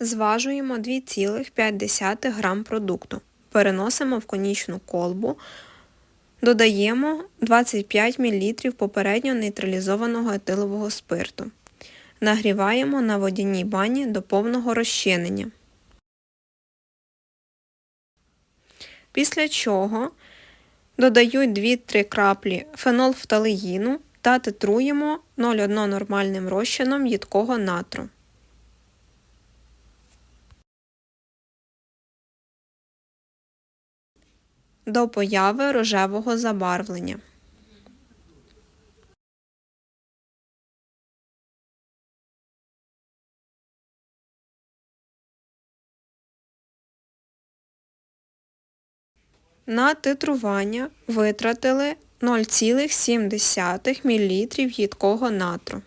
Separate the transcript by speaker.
Speaker 1: Зважуємо 2,5 грам продукту. Переносимо в конічну колбу. Додаємо 25 мл попередньо нейтралізованого етилового спирту. Нагріваємо на водяній бані до повного розчинення. Після чого додаю 2-3 краплі фенолфталеїну та титруємо 0,1 нормальним розчином їдкого натру. До появи рожевого забарвлення. На титрування витратили 0,7 мл їдкого натру.